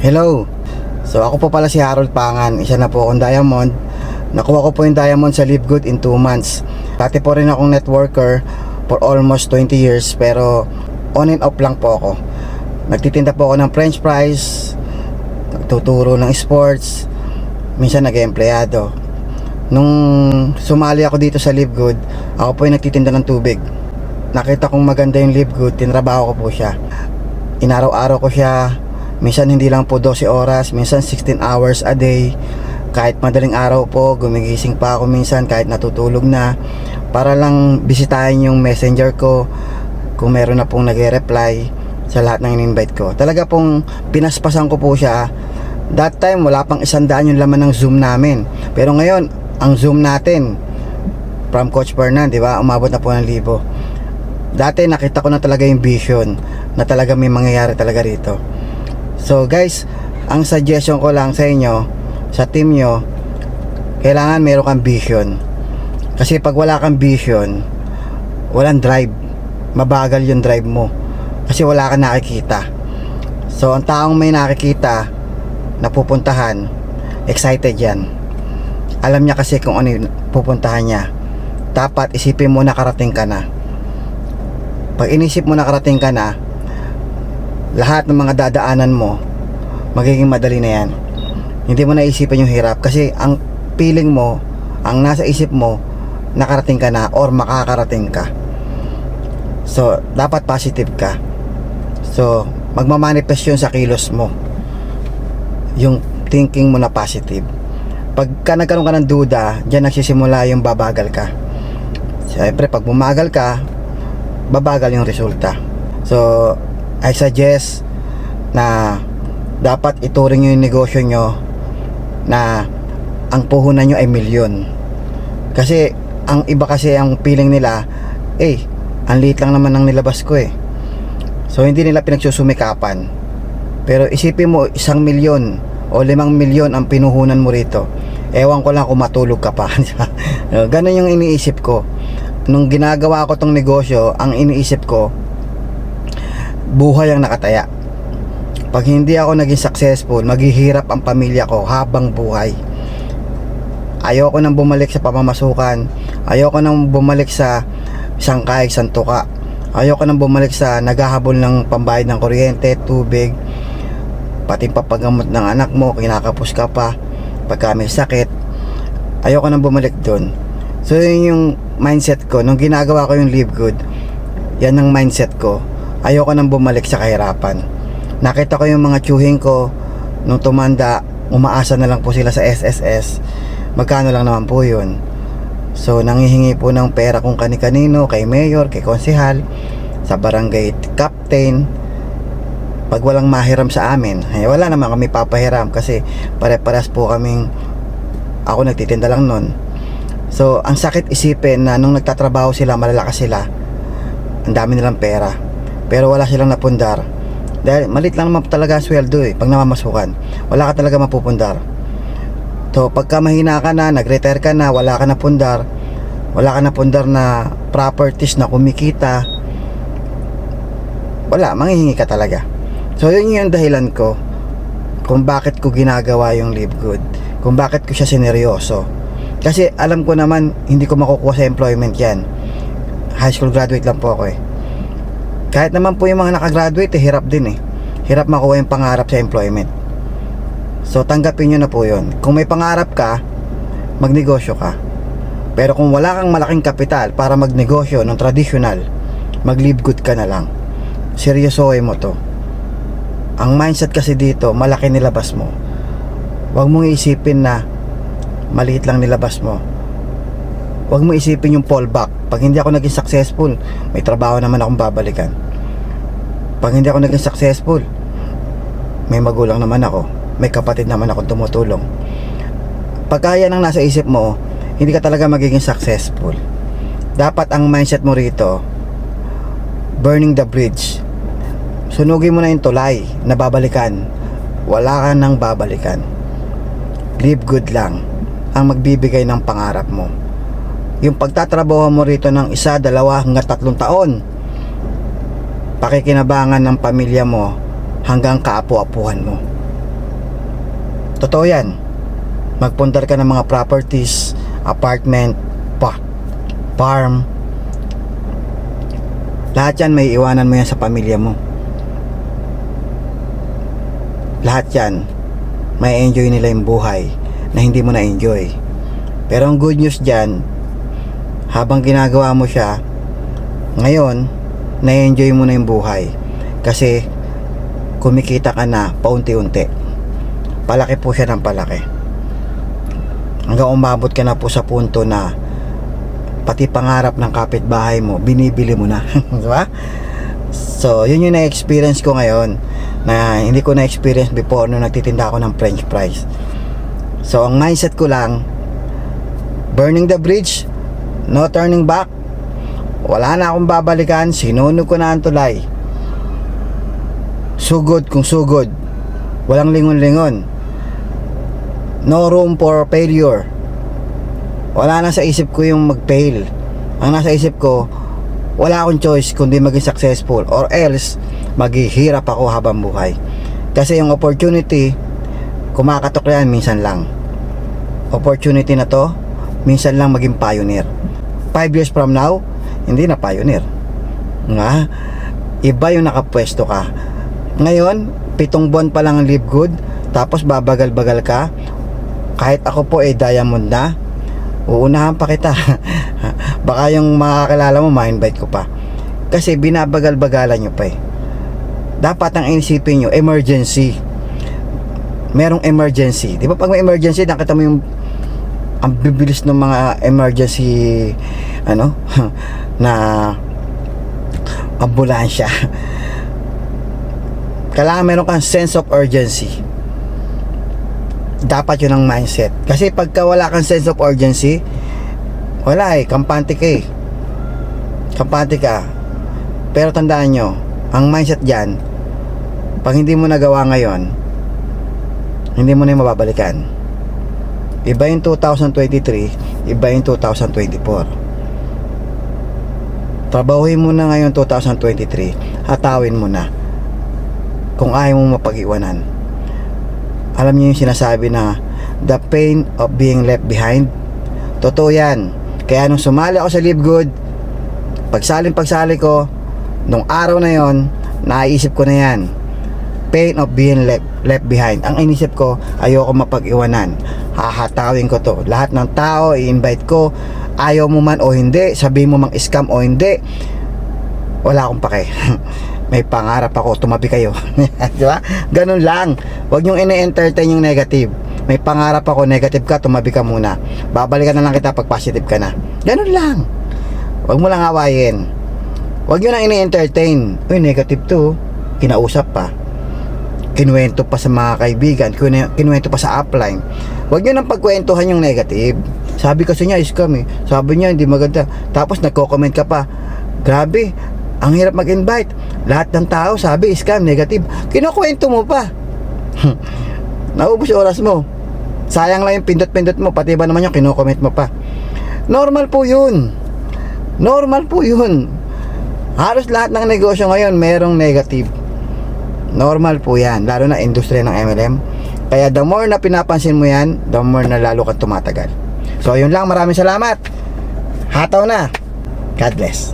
Hello. So ako po pala si Harold Pangan, isa na po akong diamond. Nakuha ko po yung diamond sa Live Good in 2 months. Dati po rin akong networker for almost 20 years pero on and off lang po ako. Nagtitinda po ako ng french fries, nagtuturo ng sports, minsan nag-empleyado. Nung sumali ako dito sa Live Good, ako po yung nagtitinda ng tubig. Nakita kong maganda yung Live Good, tinrabaho ko po siya. Inaraw-araw ko siya, minsan hindi lang po 12 oras, minsan 16 hours a day. Kahit madaling araw po, gumigising pa ako minsan kahit natutulog na para lang bisitahin yung messenger ko kung meron na pong nagre-reply sa lahat ng in-invite ko. Talaga pong pinaspasan ko po siya. That time, wala pang isang daan yung laman ng Zoom namin. Pero ngayon, ang Zoom natin, from Coach Bernan, di ba? Umabot na po ng libo. Dati nakita ko na talaga yung vision na talaga may mangyayari talaga rito. So guys, ang suggestion ko lang sa inyo, sa team nyo, kailangan meron kang vision. Kasi pag wala kang vision, walang drive. Mabagal yung drive mo. Kasi wala kang nakikita. So ang taong may nakikita, napupuntahan, excited yan. Alam niya kasi kung ano pupuntahan niya. Dapat isipin mo nakarating ka na. Pag inisip mo nakarating ka na, lahat ng mga dadaanan mo, magiging madali na yan. Hindi mo naisipan yung hirap kasi ang feeling mo, ang nasa isip mo, nakarating ka na or makakarating ka. So, dapat positive ka. So, magmamanifest yun sa kilos mo. Yung thinking mo na positive. Pagka nagkaroon ka ng duda, dyan nagsisimula yung babagal ka. Siyempre, pag bumagal ka, babagal yung resulta. So, I suggest na dapat ituring nyo yung negosyo nyo na ang puhunan nyo ay milyon. Kasi, ang iba kasi ang feeling nila, eh, ang liit lang naman ng nilabas ko eh. So, hindi nila pinagsusumikapan. Pero isipin mo, isang milyon o limang milyon ang pinuhunan mo rito. Ewan ko lang kung matulog ka pa. Ganon yung iniisip ko. Nung ginagawa ko tong negosyo, ang iniisip ko, buhay ang nakataya. Pag hindi ako naging successful, maghihirap ang pamilya ko habang buhay. Ayoko nang bumalik sa pamamasukan. Ayoko nang bumalik sa isang kahig, isang tuka. Ayoko nang bumalik sa naghahabol ng pambayad ng kuryente, tubig, pati papagamot ng anak mo, kinakapos ka pa, pagka may sakit. Ayoko nang bumalik doon. So yun yung mindset ko. Nung ginagawa ko yung live good, yan ang mindset ko. Ayoko nang bumalik sa kahirapan. Nakita ko yung mga tsuhin ko nung tumanda, umaasa na lang po sila sa SSS. Magkano lang naman po yun. So nangihingi po ng pera kung kani-kanino, kay mayor, kay konsehal, sa barangay captain. Pag walang mahiram sa amin, eh, wala naman kami papahiram kasi pare-paras po kaming ako nagtitinda lang nun. So, ang sakit isipin na nung nagtatrabaho sila, malalakas sila, ang dami nilang pera. Pero wala silang napundar. Dahil malit lang naman talaga sweldo eh, pag namamasukan. Wala ka talaga mapupundar. So, pagka mahina ka na, nag-retire ka na, wala ka na pundar, wala ka na pundar na properties na kumikita, wala, manghihingi ka talaga. So, yun yung dahilan ko kung bakit ko ginagawa yung live good. Kung bakit ko siya sineryoso. Kasi alam ko naman, hindi ko makukuha sa employment yan. High school graduate lang po ako eh. Kahit naman po yung mga nakagraduate, eh, hirap din eh. Hirap makuha yung pangarap sa employment. So, tanggapin nyo na po yun. Kung may pangarap ka, magnegosyo ka. Pero kung wala kang malaking kapital para magnegosyo ng traditional, mag-live good ka na lang. Seryosohin mo to. Ang mindset kasi dito, malaki nilabas mo. Huwag mong isipin na maliit lang nilabas mo. Huwag mo isipin yung fallback. Pag hindi ako naging successful, may trabaho naman akong babalikan. Pag hindi ako naging successful, may magulang naman ako. May kapatid naman akong tumutulong. Pag kaya nang nasa isip mo, hindi ka talaga magiging successful. Dapat ang mindset mo rito, burning the bridge. Sunugin mo na yung tulay na babalikan. Wala ka nang babalikan. Live good lang ang magbibigay ng pangarap mo. Yung pagtatrabaho mo rito ng isa, dalawa, hanggang tatlong taon, pakikinabangan ng pamilya mo hanggang kaapu-apuhan mo. Totoo yan. Magpundar ka ng mga properties, apartment, pa, farm. Lahat yan may iwanan mo yan sa pamilya mo. Lahat yan, may enjoy nila yung buhay na hindi mo na-enjoy. Pero ang good news dyan, habang ginagawa mo siya, ngayon, na-enjoy mo na yung buhay. Kasi, kumikita ka na paunti-unti. Palaki po siya ng palaki. Hanggang umabot ka na po sa punto na pati pangarap ng kapitbahay mo, binibili mo na. Di ba? So, yun yung na-experience ko ngayon na hindi ko na-experience before nung nagtitinda ako ng french fries. So, ang mindset ko lang, burning the bridge, no turning back. Wala na akong babalikan, sinunog ko na ang tulay. Sugod kung sugod. Walang lingon-lingon. No room for failure. Wala na sa isip ko yung mag-fail. Ang nasa isip ko, wala akong choice kundi maging successful or else maghihirap ako habang buhay. Kasi yung opportunity, kumakatok yan minsan lang. Opportunity na to, minsan lang maging pioneer. 5 years from now, hindi na pioneer. Nga, iba yung nakapwesto ka. Ngayon, pitong buwan pa lang ang live good, tapos babagal-bagal ka. Kahit ako po eh diamond na, uunahan pa kita. Baka yung mga kakilala mo, ma-invite ko pa. Kasi binabagal-bagalan nyo pa eh. Dapat ang inisipin nyo, emergency. Merong emergency. Di ba pag may emergency, nakita mo yung ang bibilis ng mga emergency ano na ambulansya. Kailangan meron kang sense of urgency. Dapat yun ang mindset. Kasi pagka wala kang sense of urgency wala eh kampante ka eh. Kampante ka. Pero tandaan nyo ang mindset dyan pag hindi mo nagawa ngayon hindi mo na yung mababalikan iba yung 2023 iba yung 2024 trabahuhin mo na ngayon 2023 hatawin mo na kung ayaw mo mapag-iwanan. Alam niyo yung sinasabi na the pain of being left behind. Totoo yan. Kaya nung sumali ako sa Live Good pagsaling pagsali ko nung araw na yon naisip ko na yan. Pain of being left, left behind. Ang inisip ko ayoko mapag-iwanan hahatawin ko to. Lahat ng tao i-invite ko. Ayaw mo man o hindi sabihin mo mang scam o hindi wala akong pake. May pangarap ako tumabi kayo. Di ba? Ganun lang. Wag niyong ine-entertain yung negative. May pangarap ako negative ka tumabi ka muna. Babalikan na lang kita pag positive ka na. Ganun lang. Wag mo lang awayin wag niyo na ine-entertain. Uy negative to. Kinausap pa kinuwento pa sa mga kaibigan kinu- kinuwento pa sa upline. Wag niyo nang pagkwentuhan yung negative. Sabi kasi niya scam eh sabi niya hindi maganda. Tapos nagko-comment ka pa grabe ang hirap mag-invite. Lahat ng tao sabi scam negative. Kinukwento mo pa. Naubos oras mo. Sayang lang yung pindot-pindot mo pati ba naman yung kinukomment mo pa. Normal po yun. Normal po yun. Halos lahat ng negosyo ngayon merong negative normal po yan lalo na industriya ng MLM kaya the more na pinapansin mo yan the more na lalo kang tumatagal. So yun lang. Maraming salamat. Hataw na. God bless